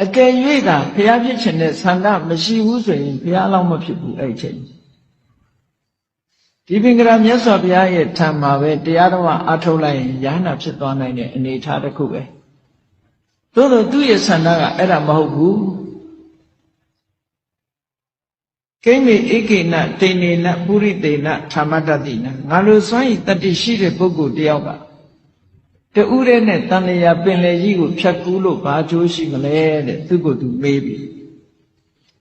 အကယ်၍သာဘုရားဖြစ်ခြင်းနဲ့ဆန္ဒမရှိဘူးဆိုရင်ဘုရားလောက်မဖြစ်ဘူးအဲ့ချိန်ဒီပင်ကရာမြတ်စွာဘုရားရဲ့ထံမှာပဲတရားတော်အထုတ်လိုက်ရင်ယ ahanan ဖြစ်သွားနိုင်တဲ့အနေအထားတစ်ခုပဲသို့တော့သူ့ရဲ့ဆန္ဒကအဲ့ဒါမဟုတ်ဘူးကိမေဧကေနတေနေနပုရိတေနဌာမတတိနငါလိုစွမ်းဤတတ္တိရှိတဲ့ပုဂ္ဂိုလ်တယောက်က တူးတဲ့နဲ့တန်လျာပင်လေကြီးကိုဖြတ်ကူးလို့ဘာအကျိုးရှိမလဲတဲ့သူကိုယ်သူမေးပြီ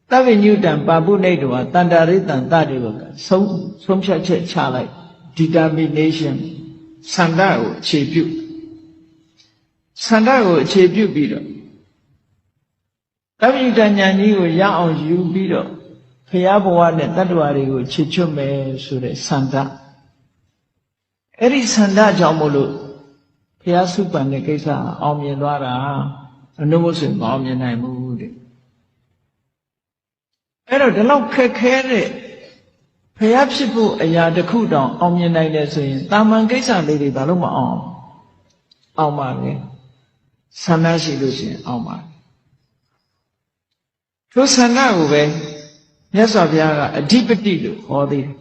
တဗ္ဗညုတံပါပုနေတောတန္တာရိတံတတေဝကဆုံးဆုံးဖြတ်ချက်ချလိုက် determination ဆန္ဒကိုအခြေပြုဆန္ဒကိုအခြေပြုပြီးတော့တဗ္ဗညုတဉာဏ်ကြီးကိုရအောင်ယူပြီးတော့ဖရာဘဝနဲ့တတ္တဝါတွေကိုချစ်ချွတ်မယ်ဆိုတဲ့ဆန္ဒအဲ့ဒီဆန္ဒကြောင့်မို့လို့ ဖရာစုပန်တဲ့ကိစ္စအောင်မြင်သွားတာအနုမဆိုမအောင်မြင်နိုင်ဘူးတဲ့အဲ့တော့ဒီလောက်ခက်ခဲတဲ့ဖရာဖြစ်ဖို့အရာတစ်ခုတောင်အောင်မြင်နိုင်တယ်ဆိုရင်တာမန်ကိစ္စလေးတွေဘာလို့မအောင်အောင်ပါလဲဆန္ဒရှိလို့ရှိရင်အောင်ပါထိုဆန္ဒကိုပဲမြတ်စွာဘုရားကအဓိပတိလို့ဟောသေးတယ်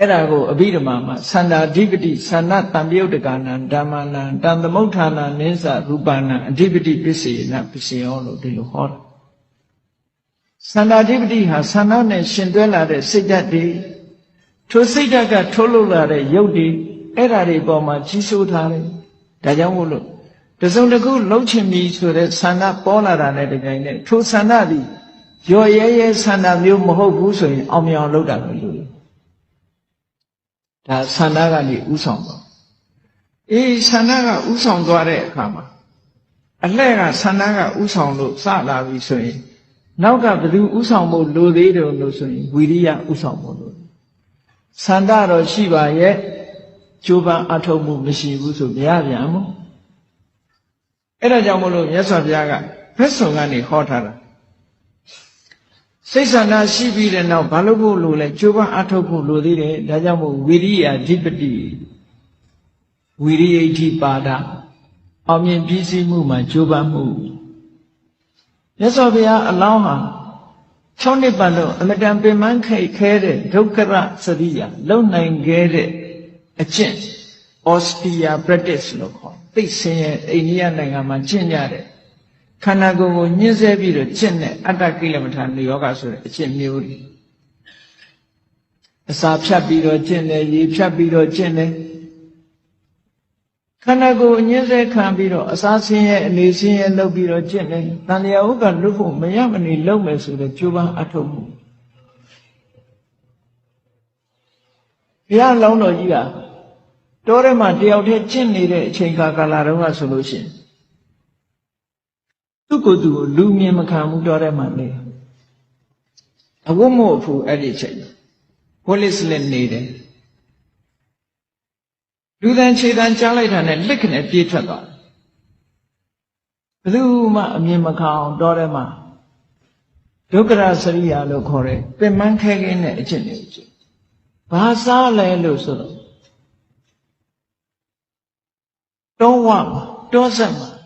အဲ့ဒါကိုအဘိဓမ္မာမှာသန္တာဓိပတိသန္နတံပြုတ်တကနာဓမ္မနာတံသမုဋ္ဌာနာနိစ္စရူပနာအဓိပတိပစ္စေနပစ္စယောလို့ဒီလိုဟောတာသန္တာဓိပတိဟာသန္နနဲ့ရှင်တွဲလာတဲ့စိတ်ဓာတ်တွေထိုစိတ်ဓာတ်ကထုတ်လုပ်လာတဲ့ရုပ်တွေအဲ့ဓာတွေပေါ်မှာကြီးစိုးထားတယ်ဒါကြောင့်မို့လို့တစုံတစ်ခုလှုပ်ချင်ပြီဆိုတဲ့ဆန္ဒပေါ်လာတာနဲ့တကယ်နဲ့ထိုဆန္ဒသည်ရော်ရဲရဲဆန္ဒမျိုးမဟုတ်ဘူးဆိုရင်အောင်မြင်အောင်လုပ်တာပဲလို့ ဒါဆန္ဒကနေဥဆောင်တော့အေးဆန္ဒကဥဆောင်သွားတဲ့အခါမှာအလှဲ့ကဆန္ဒကဥဆောင်လို့စလာပြီဆိုရင် နောက်ကဘယ်သူဥဆောင်ဖို့လိုသေးတယ်လို့ဆိုရင်ဝီရိယဥဆောင်ဖို့လိုဆန္ဒတော့ရှိပါရဲ့ကြိုးပမ်းအထောက်မှုမရှိဘူးဆိုမရပြန်ဘူးအဲ့ဒါကြောင့်မလို့မြတ်စွာဘုရားကဘက်ဆောင်ကနေဟောထားတာ စိတ်ဆန္ဒရှိပြီးတဲ့နောက်ဘာလို့ဖို့လို့လဲကြိုးပမ်းအထောက်ဖို့လိုသေးတယ်ဒါကြောင့်မို့ဝိရိယဓိပတိဝိရိယိဋ္ဌိပါဒအောင်မြင်ပြီးစီးမှုမှာကြိုးပမ်းမှုမြတ်စွာဘုရားအလောင်းဟာ6နှစ်ပတ်လုံးအမတန်ပင်ပန်းခိတ်ခဲတဲ့ဒုက္ခရစရိယလုံနိုင်ခဲ့တဲ့အကျင့် austere practice လို့ခေါ်သိစင်ရဲ့အိန္ဒိယနိုင်ငံမှာကျင့်ကြတဲ့ ခန္ဓာကိုယ်ကိုညှင်းဆဲပြီးတော့ကျင့်တဲ့အတ္တကိလမထာနိယောဂဆိုတဲ့အကျင့်မျိုးတွေအစာဖြတ်ပြီးတော့ကျင့်တယ်ရေဖြတ်ပြီးတော့ကျင့်တယ်ခန္ဓာကိုယ်ညှင်းဆဲခံပြီးတော့အစာဆင်းရဲအနေဆင်းရဲလုပ်ပြီးတော့ကျင့်တယ်တန်လျာဥက္ကလွတ်ဖို့မရမနေလုပ်မယ်ဆိုတဲ့ကြိုးပမ်းအထောက်မှုဘုရားလောင်းတော်ကြီးကတောထဲမှာတယောက်တည်းကျင့်နေတဲ့အချိန်ကာလတုန်းကဆိုလို့ရှိရင် သူ့ကိုယ်သူကိုလူမြင်မခံဘူးတောထဲမှာနေအဝတ်မို့ဖို့အဲ့ဒီအချိန်ဝလစ်လက်နေတယ်လူတန်ခြေတန်ကြားလိုက်တာနဲ့လက်ခနဲ့ပြေးထွက်သွားဘယ်သူမှအမြင်မခံအောင်တောထဲမှာဒုက္ခရစရိယာလို့ခေါ်တဲ့ပင်မခဲခဲနဲ့အကျင့်တွေကျင့်ဘာစားလဲလို့ဆိုတော့တောဝမှာတောဆက်မှာ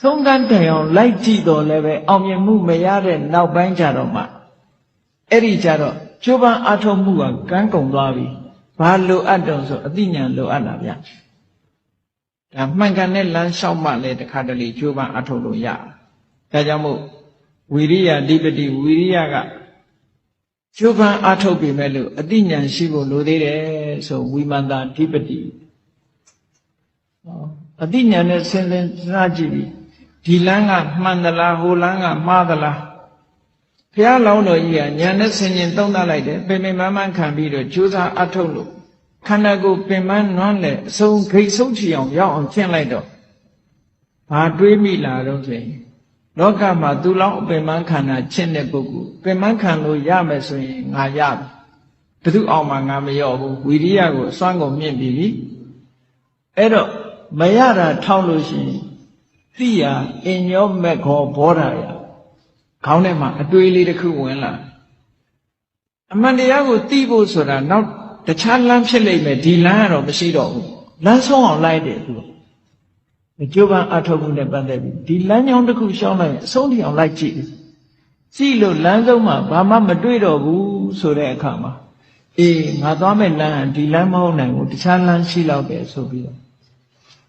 ဆုံးကန်းတိုင်အောင်လိုက်ကြည့်တော့လည်းပဲအောင်မြင်မှုမရတဲ့နောက်ပိုင်းကြတော့မှအဲ့ဒီကြတော့ကျိုးပန်းအားထုတ်မှုကကန်းကုန်သွားပြီဘာလိုအပ်တော့ဆိုအသိဉာဏ်လိုအပ်တာဗျဒါမှန်ကန်တဲ့လမ်းလျှောက်မှလည်းတခါတလေကျိုးပန်းအားထုတ်လို့ရတယ်ဒါကြောင့်မို့ဝီရိယအဓိပတိဝီရိယကကျိုးပန်းအားထုတ်ပြီမဲ့လို့အသိဉာဏ်ရှိဖို့လိုသေးတယ်ဆိုဝိမန္တာအဓိပတိဟောအသိဉာဏ်နဲ့စဉ်းစားကြည့်ပြီ ဒီလမ်းကမှန်သလားဟိုလမ်းကမှားသလားဘုရားလောင်းတော်ကြီးကညာနဲ့ဆင်ញင်သုံးသပ်လိုက်တယ်ပင်ပင်မမှန်ခံပြီးတော့ကြိုးစားအထုတ်လို့ခန္ဓာကိုယ်ပင်မနွမ်းလေအဆုံးဂိတ်ဆုံးချီအောင်ရောက်အောင်ကျင့်လိုက်တော့ဘာတွေးမိလာတော့ဆိုရင်လောကမှာသူလောင်းအပင်မခန္ဓာကျင့်တဲ့ပုဂ္ဂိုလ်ပင်မခံလို့ရမယ်ဆိုရင်ငါရပြီဘယ်သူအောင်မှငါမရော့ဘူးဝီရိယကိုအစွမ်းကုန်မြင့်ပြီအဲ့တော့မရတာထောက်လို့ရှိရင် သိရအင်ညောမက်ခောဘောဓာယခေါင်းထဲမှာအတွေးလေးတစ်ခုဝင်လာအမှန်တရားကိုသိဖို့ဆိုတာနောက်တခြားလမ်းဖြစ်လိမ့်မယ်ဒီလမ်းကတော့မရှိတော့ဘူးလမ်းဆုံးအောင်လိုက်တယ်သူကကြိုးပမ်းအထောက်မှုနဲ့ပတ်သက်ပြီးဒီလမ်းကြောင်းတစ်ခုရှောင်းလိုက်ရင်အဆုံးထိအောင်လိုက်ကြည့်ကြည့်လို့လမ်းဆုံးမှာဘာမှမတွေ့တော့ဘူးဆိုတဲ့အခါမှာအေးငါသွားမဲ့လမ်းကဒီလမ်းမဟုတ်နိုင်ဘူးတခြားလမ်းရှိတော့တယ်ဆိုပြီးတော့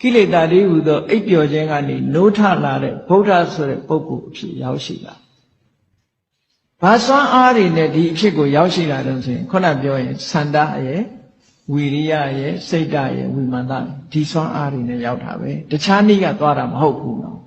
ကိလေသာတွေဟူသောအိပ်ပျော်ခြင်းကနေနိုးထလာတဲ့ဗုဒ္ဓဆိုတဲ့ပုဂ္ဂိုလ်အဖြစ်ရောက်ရှိလာဘာစွမ်းအားတွေနဲ့ဒီအဖြစ်ကိုရောက်ရှိလာတော့ဆိုရင်ခုနပြောရင်သန္တာရဲ့ဝီရိယရဲ့စိတ်ဓာတ်ရဲ့ဝိမာန်တရဲ့ဒီစွမ်းအားတွေနဲ့ရောက်တာပဲတခြားနည်းကသွားတာမဟုတ်ဘူးနော်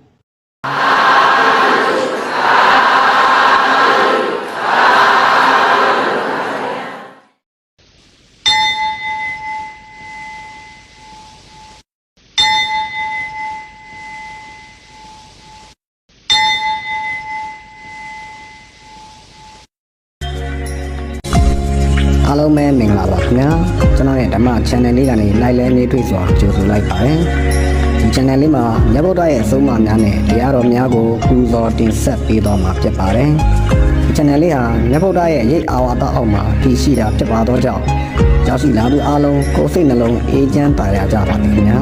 အားလုံးပဲမင်္ဂလာပါခင်ဗျာကျွန်တော်ရဲ့ဓမ္မ channel လေးကနေ like လဲနေတွေ့စွာကြိုဆိုလိုက်ပါတယ်ဒီ channel လေးမှာမြတ်ဗုဒ္ဓရဲ့အဆုံးအမများနဲ့တရားတော်များကိုပူဇော်တင်ဆက်ပေးသွားမှာဖြစ်ပါတယ်ဒီ channel လေးဟာမြတ်ဗုဒ္ဓရဲ့ရိတ်အာဝါဒအောက်မှာတည်ရှိတာဖြစ်ပါတော့ကြောင့်ရောက်ရှိလာသူအားလုံးကိုယ်စိတ်နှလုံးအေးချမ်းပါရကြပါမယ်ခင်ဗျာ